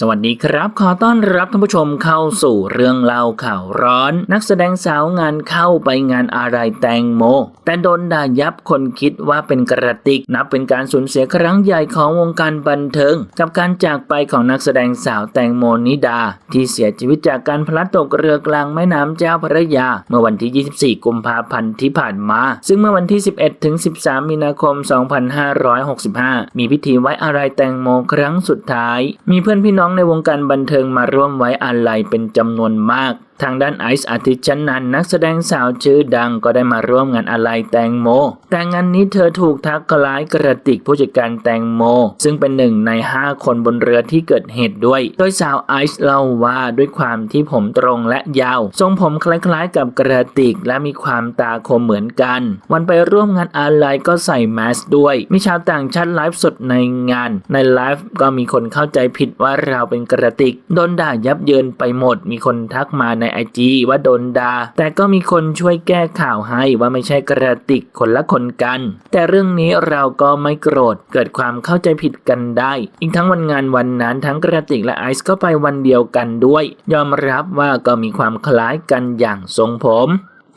สวัสดีครับ ขอต้อนรับท่านผู้ชมเข้าสู่เรื่องเล่าข่าวร้อน นักแสดงสาวงานเข้าไปงานอะไรแตงโม แต่โดนด่ายับคนคิดว่าเป็นกระติก นับเป็นการสูญเสียครั้งใหญ่ของวงการบันเทิง กับการจากไปของนักแสดงสาวแตงโมนิดา ที่เสียชีวิตจากการพลัดตกเรือกลางแม่น้ำเจ้าพระยา เมื่อวันที่ 24 กุมภาพันธ์ที่ผ่านมา ซึ่งเมื่อวันที่ 11 ถึง 13 มีนาคม 2565 มีพิธีไว้อะไรแตงโมครั้งสุดท้าย มีเพื่อนพี่น้องในวงการบันเทิงมาร่วมไว้อาลัยเป็นจำนวนมาก ทางด้านไอซ์อาทิตย์ชั้นนันนักแสดงสาวชื่อดังก็ได้มาร่วมงานอาลัยแตงโม แต่งานนี้เธอถูกทักคล้ายกระติกผู้จัดการแตงโม ซึ่งเป็นหนึ่งใน 5 คนบนเรือที่เกิดเหตุด้วย โดยสาวไอซ์เล่าว่าด้วยความที่ผมตรงและยาว ทรงผมคล้ายๆ กับกระติกและมีความตาคมเหมือนกัน วันไปร่วมงานอาลัยก็ใส่แมสด้วย มีชาวต่างชาติไลฟ์สดในงาน ในไลฟ์ก็มีคนเข้าใจผิดว่าเราเป็นกระติกโดนด่ายับเยินไปหมดมีคนทักมาในไอจีว่าโดนด่าแต่ก็มีคนช่วยแก้ข่าวให้ว่าไม่ใช่กระติกคนละคนกัน แต่เรื่องนี้เราก็ไม่โกรธเกิดความเข้าใจผิดกันได้ อีกทั้งวันงานวันนั้นทั้งกระติกและไอซ์ก็ไปวันเดียวกันด้วย ยอมรับว่าก็มีความคล้ายกันอย่างทรงผม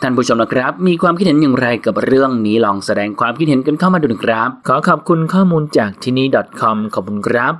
ท่านผู้ชมนะครับ มีความคิดเห็นอย่างไรกับเรื่องนี้ลองแสดงความคิดเห็นกันเข้ามาดูนะครับ ขอขอบคุณข้อมูลจากที่นี่ .com ขอบคุณครับ